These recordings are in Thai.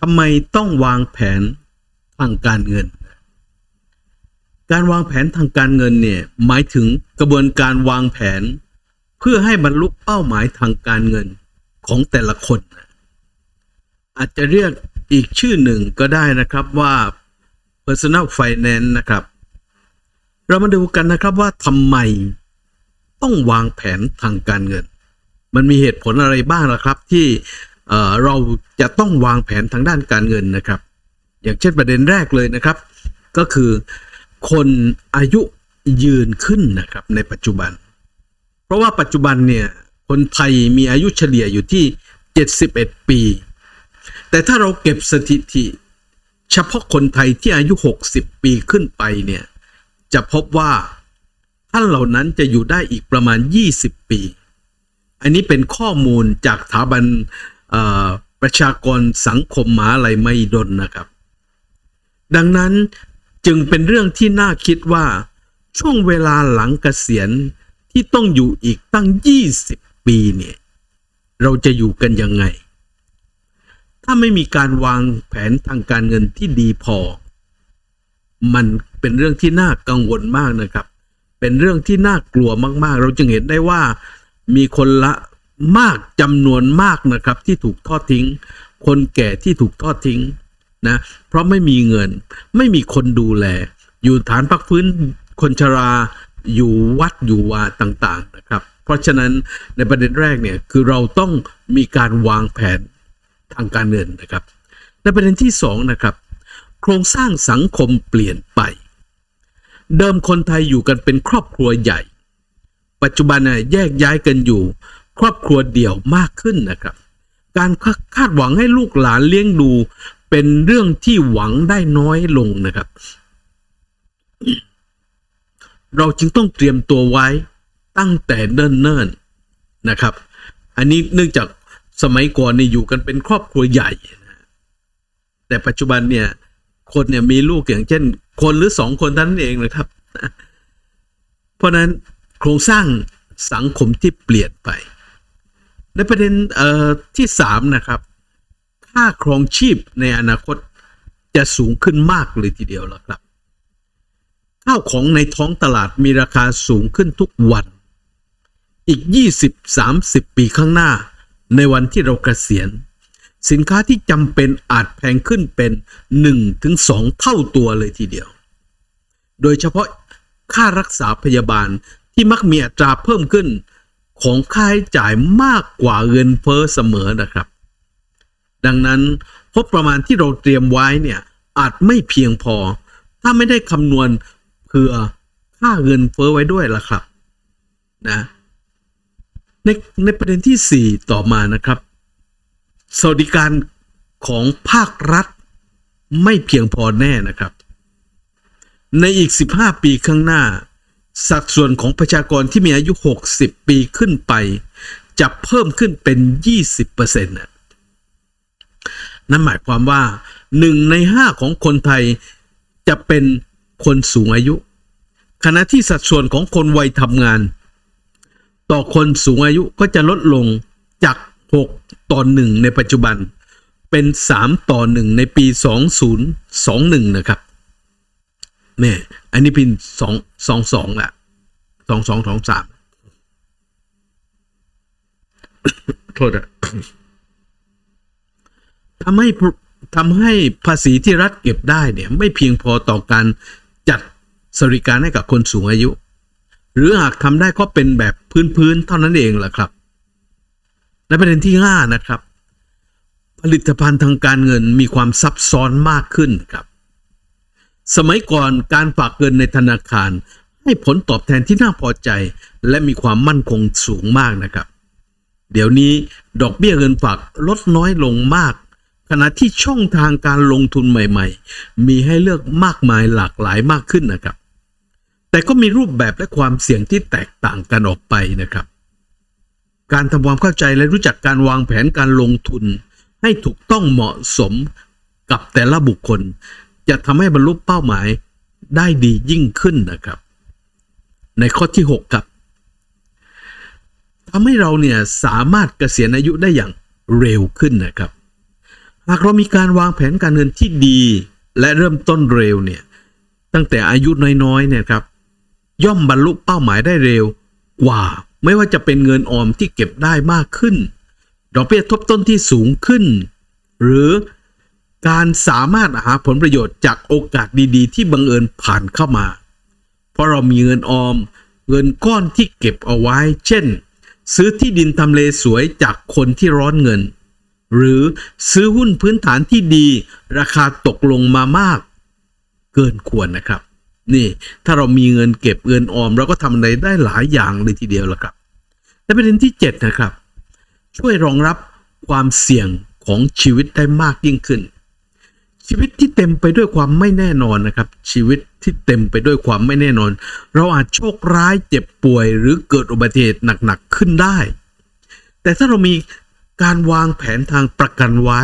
ทำไมต้องวางแผนทางการเงิน การวางแผนทางการเงินเนี่ยหมายถึงกระบวนการวางแผน เพื่อให้บรรลุเป้าหมายทางการเงินของแต่ละคน อาจจะเรียกอีกชื่อหนึ่งก็ได้นะครับว่า personal finance นะครับ เรามาดูกันนะครับว่าทำไมต้องวางแผนทางการเงิน มันมีเหตุผลอะไรบ้างล่ะครับที่ เราจะต้องวางแผนทางด้านการเงินนะครับ อย่างเช่นประเด็นแรกเลยนะครับ ก็คือคนอายุยืนขึ้นนะครับในปัจจุบัน เพราะว่าปัจจุบันเนี่ยคนไทยมีอายุเฉลี่ยอยู่ที่ 71 ปี แต่ถ้าเราเก็บสถิติ เฉพาะคนไทยที่อายุ 60 ปีขึ้นไปเนี่ยจะพบว่าท่านเหล่านั้นจะอยู่ได้อีกประมาณ 20 ปี อันนี้เป็นข้อมูลจากสถาบัน ประชากรสังคมหมหาลัยมหิดลนะครับ ดังนั้นจึงเป็นเรื่องที่น่าคิดว่า ช่วงเวลาหลังเกษียณที่ต้องอยู่อีกตั้ง 20 ปีเนี่ย เราจะอยู่กันยังไง ถ้าไม่มีการวางแผนทางการเงินที่ดีพอ มันเป็นเรื่องที่น่ากังวลมากนะครับ เป็นเรื่องที่น่ากลัวมากๆ เราจึงเห็นได้ว่ามีคนละ มากจำนวนมากนะครับที่ถูกทอดทิ้ง คนแก่ที่ถูกทอดทิ้งนะเพราะไม่มีเงินไม่มีคนดูแล อยู่ฐานพักฟื้นคนชราอยู่วัดอยู่วาต่างๆนะครับ เพราะฉะนั้นในประเด็นแรกเนี่ยคือเราต้องมีการวางแผนทางการเงินนะครับ ในประเด็นที่สองนะครับโครงสร้างสังคมเปลี่ยนไป เดิมคนไทยอยู่กันเป็นครอบครัวใหญ่ ปัจจุบันน่ะแยกย้ายกันอยู่ ครอบครัวเดี่ยวมากขึ้นนะครับ การคาดหวังให้ลูกหลานเลี้ยงดู เป็นเรื่องที่หวังได้น้อยลงนะครับ เราจึงต้องเตรียมตัวไว้ตั้งแต่เนิ่นๆนะครับ อันนี้เนื่องจากสมัยก่อนนี่อยู่กันเป็นครอบครัวใหญ่นะแต่ปัจจุบันเนี่ย คนเนี่ยมีลูกอย่างเช่น คนหรือสองคนเท่านั้นเองนะครับ เพราะนั้นโครงสร้างสังคมที่เปลี่ยนไป ในประเด็นเอ่อที่สามนะครับค่าครองชีพในอนาคตจะสูงขึ้นมากเลยทีเดียวแล้วครับข้าวของในท้องตลาดมีราคาสูงขึ้นทุกวัน อีก 20-30 ปีข้างหน้า ในวันที่เราเกษียณ สินค้าที่จำเป็นอาจแพงขึ้นเป็น 1-2 เท่าตัวเลยทีเดียว โดยเฉพาะค่ารักษาพยาบาลที่มักมีอัตราเพิ่มขึ้น ของค่าใช้จ่ายมากกว่าเงินเฟ้อเสมอนะครับ ดังนั้นงบประมาณที่เราเตรียมไว้เนี่ยอาจไม่เพียงพอ ถ้าไม่ได้คำนวณเผื่อค่าเงินเฟ้อไว้ด้วยล่ะครับนะในในประเด็นที่ 4 ต่อมานะครับ สวัสดิการของภาครัฐไม่เพียงพอแน่นะครับ ในอีก 15 ปีข้างหน้า สัดส่วนของประชากรที่มีอายุ 60 ปีขึ้นไป จะเพิ่มขึ้นเป็น 20%นะนั่นหมายความว่าหนึ่งในห้าของคนไทยจะเป็นคนสูงอายุ ขณะที่สัดส่วนของคนวัยทำงาน ต่อคนสูงอายุก็จะลดลงจาก 6 ต่อ 1 ในปัจจุบัน เป็น 3 ต่อ 1 ในปี 2021 นะครับ เนี่ย อันนี้เป็น2 2 2ละ2 2 2 3โทษอะทำให้ทำให้ภาษีที่รัฐเก็บได้เนี่ย ไม่เพียงพอต่อการจัดสวัสดิการให้กับคนสูงอายุ หรือหากทำได้ก็เป็นแบบพื้นๆเท่านั้นเองแหละครับ และประเด็นที่ห้านะครับ ผลิตภัณฑ์ทางการเงินมีความซับซ้อนมากขึ้นครับ สมัยก่อนการฝากเงินในธนาคาร ให้ผลตอบแทนที่น่าพอใจ และมีความมั่นคงสูงมากนะครับ เดี๋ยวนี้ดอกเบี้ยเงินฝากลดน้อยลงมาก ขณะที่ช่องทางการลงทุนใหม่ ๆ มีให้เลือกมากมายหลากหลายมากขึ้นนะครับ แต่ก็มีรูปแบบและความเสี่ยงที่แตกต่างกันออกไปนะครับ การทำความเข้าใจและรู้จักการวางแผนการลงทุน ให้ถูกต้องเหมาะสมกับแต่ละบุคคล จะทำให้บรรลุเป้าหมายได้ดียิ่งขึ้นนะครับ ในข้อที่ 6 ครับทำให้เราเนี่ยสามารถเกษียณอายุได้อย่างเร็วขึ้นนะครับ หากเรามีการวางแผนการเงินที่ดี และเริ่มต้นเร็วเนี่ยตั้งแต่อายุน้อยๆเนี่ยครับ ย่อมบรรลุเป้าหมายได้เร็วกว่า ไม่ว่าจะเป็นเงินออมที่เก็บได้มากขึ้น ดอกเบี้ยทบต้นที่สูงขึ้น หรือ การสามารถหาผลประโยชน์จากโอกาสดีๆ ที่บังเอิญผ่านเข้ามา เพราะเรามีเงินออม เงินก้อนที่เก็บเอาไว้ เช่น ซื้อที่ดินทำเลสวยจากคนที่ร้อนเงิน หรือซื้อหุ้นพื้นฐานที่ดี ราคาตกลงมามาก เกินควรนะครับ นี่ถ้าเรามีเงินเก็บเงินออมเราก็ทำอะไรได้หลายอย่างเลยทีเดียวละครับและประเด็นที่ 7 นะครับ ช่วยรองรับความเสี่ยงของชีวิตได้มากยิ่งขึ้น ชีวิตที่เต็มไปด้วยความไม่แน่นอนนะครับ ชีวิตที่เต็มไปด้วยความไม่แน่นอน เราอาจโชคร้ายเจ็บป่วย หรือเกิดอุบัติเหตุหนักๆขึ้นได้ แต่ถ้าเรามีการวางแผนทางประกันไว้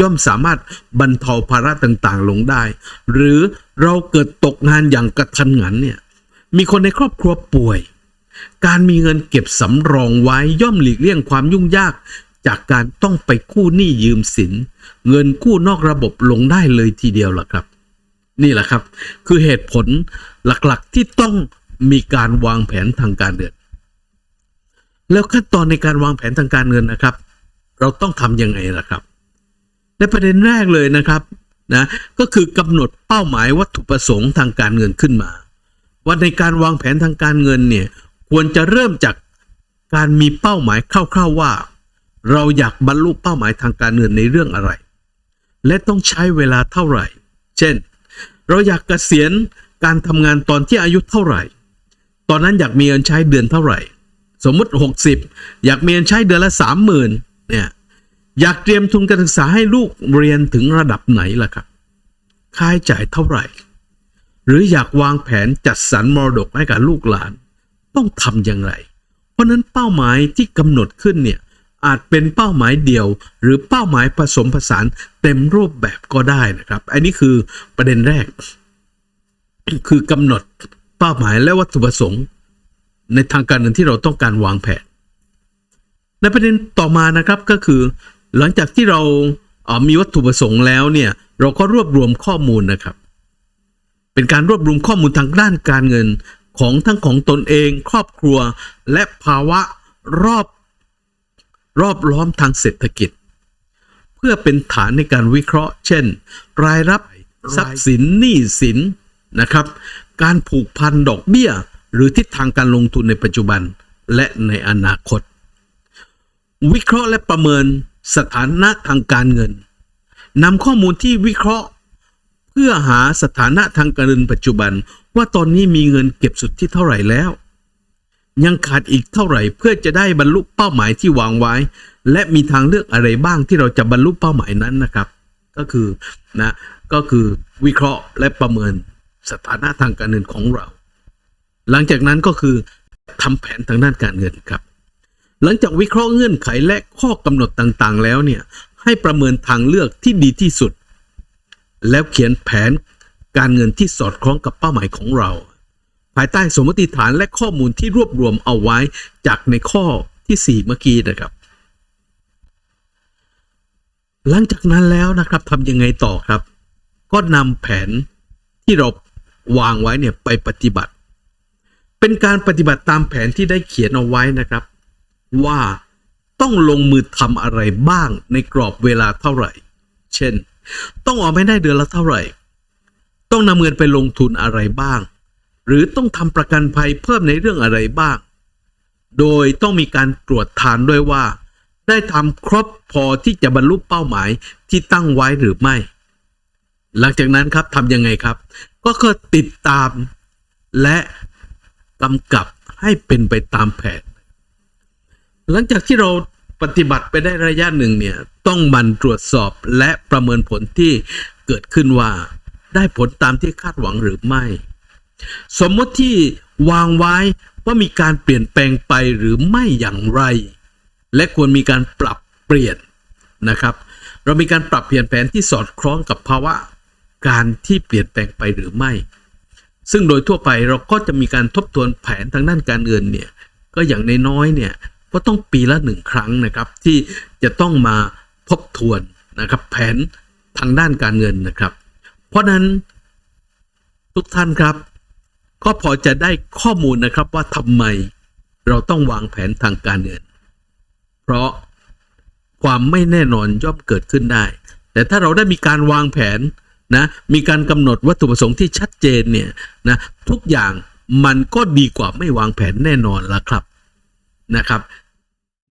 ย่อมสามารถบรรเทาภาระต่างๆ ลงได้ หรือเราเกิดตกงานอย่างกระทันหันเนี่ยมีคนในครอบครัวป่วย การมีเงินเก็บสำรองไว้ย่อมหลีกเลี่ยงความยุ่งยาก จากการต้องไปกู้หนี้ยืมสิน เงินกู้นอกระบบลงได้เลยทีเดียวล่ะครับ นี่แหละครับ คือเหตุผลหลักๆที่ต้องมีการวางแผนทางการเงิน แล้วขั้นตอนในการวางแผนทางการเงินนะครับ เราต้องทำยังไงล่ะครับ ในประเด็นแรกเลยนะครับนะก็คือกำหนดเป้าหมายวัตถุประสงค์ทางการเงินขึ้นมา ว่าในการวางแผนทางการเงินเนี่ยควรจะเริ่มจากการมีเป้าหมายคร่าวๆว่า เราอยากบรรลุเป้าหมายทางการเงินในเรื่องอะไร และต้องใช้เวลาเท่าไหร่ เช่น เราอยากเกษียณการทำงานตอนที่อายุเท่าไหร่ ตอนนั้นอยากมีเงินใช้เดือนเท่าไหร่ สมมุติ 60 อยากมีเงินใช้เดือนละ 30,000เนี่ยอยากเตรียมทุนการศึกษาให้ลูกเรียนถึงระดับไหนล่ะครับ ค่าใช้จ่ายเท่าไหร่ หรืออยากวางแผนจัดสรรมรดกให้กับลูกหลาน ต้องทำอย่างไร เพราะนั้นเป้าหมายที่กำหนดขึ้นเนี่ย อาจเป็นเป้าหมายเดียว หรือเป้าหมายผสมผสานเต็มรูปแบบก็ได้นะครับ อันนี้คือประเด็นแรก คือกำหนดเป้าหมายและวัตถุประสงค์ ในทางการเงินที่เราต้องการวางแผน ในประเด็นต่อมานะครับก็คือ หลังจากที่เราเอ่อมีวัตถุประสงค์แล้วเนี่ยเราก็รวบรวมข้อมูลนะครับ เป็นการรวบรวมข้อมูลทางด้านการเงินของทั้งของตนเอง ครอบครัวและภาวะรอบ รอบล้อมทางเศรษฐกิจ เพื่อเป็นฐานในการวิเคราะห์ เช่น รายรับทรัพย์สินหนี้สินนะครับ การผูกพันดอกเบี้ย หรือทิศทางการลงทุนในปัจจุบันและในอนาคต วิเคราะห์และประเมินสถานะทางการเงินนำข้อมูลที่วิเคราะห์ เพื่อหาสถานะทางการเงินปัจจุบัน ว่าตอนนี้มีเงินเก็บสุทธิเท่าไหร่แล้ว ยังขาดอีกเท่าไหร่เพื่อจะได้บรรลุเป้าหมายที่วางไว้ และมีทางเลือกอะไรบ้างที่เราจะบรรลุเป้าหมายนั้นนะครับ ก็คือนะก็คือวิเคราะห์และประเมินสถานะทางการเงินของเรา หลังจากนั้นก็คือทำแผนทางด้านการเงินครับ หลังจากวิเคราะห์เงื่อนไขและข้อกำหนดต่างๆ แล้วเนี่ยให้ประเมินทางเลือกที่ดีที่สุด แล้วเขียนแผนการเงินที่สอดคล้องกับเป้าหมายของเรา ภายใต้สมมติฐานและข้อมูลที่รวบรวมเอาไว้จากในข้อที่ 4 เมื่อกี้นะครับ หลังจากนั้นแล้วนะครับทำยังไงต่อครับ ก็นำแผนที่เราวางไว้เนี่ยไปปฏิบัติ เป็นการปฏิบัติตามแผนที่ได้เขียนเอาไว้นะครับ ว่าต้องลงมือทำอะไรบ้างในกรอบเวลาเท่าไหร่ เช่น ต้องออกไม่ได้เดือนละเท่าไหร่ ต้องนำเงินไปลงทุนอะไรบ้าง หรือต้องทำประกันภัยเพิ่มในเรื่องอะไรบ้าง โดยต้องมีการตรวจทานด้วยว่า ได้ทำครบพอที่จะบรรลุเป้าหมายที่ตั้งไว้หรือไม่ หลังจากนั้นครับทำยังไงครับ ก็คือติดตามและกำกับให้เป็นไปตามแผน หลังจากที่เราปฏิบัติไปได้ระยะหนึ่งเนี่ยต้องมันตรวจสอบและประเมินผลที่เกิดขึ้นว่า ได้ผลตามที่คาดหวังหรือไม่ สมมติที่วางไว้ว่ามีการเปลี่ยนแปลงไปหรือไม่อย่างไร และควรมีการปรับเปลี่ยนนะครับ เรามีการปรับเปลี่ยนแผนที่สอดคล้องกับภาวะการที่เปลี่ยนแปลงไปหรือไม่ ซึ่งโดยทั่วไปเราก็จะมีการทบทวนแผนทางด้านการเงินเนี่ยก็อย่างน้อยๆเนี่ยก็ต้องปีละหนึ่งครั้งนะครับ ที่จะต้องมาทบทวนนะครับ แผนทางด้านการเงินนะครับ เพราะฉะนั้นทุกท่านครับ ก็พอจะได้ข้อมูลนะครับว่าทำไมเราต้องวางแผนทางการเงิน เพราะความไม่แน่นอนย่อมเกิดขึ้นได้ แต่ถ้าเราได้มีการวางแผนนะมีการกำหนดวัตถุประสงค์ที่ชัดเจนเนี่ยนะทุกอย่างมันก็ดีกว่าไม่วางแผนแน่นอนละครับนะครับ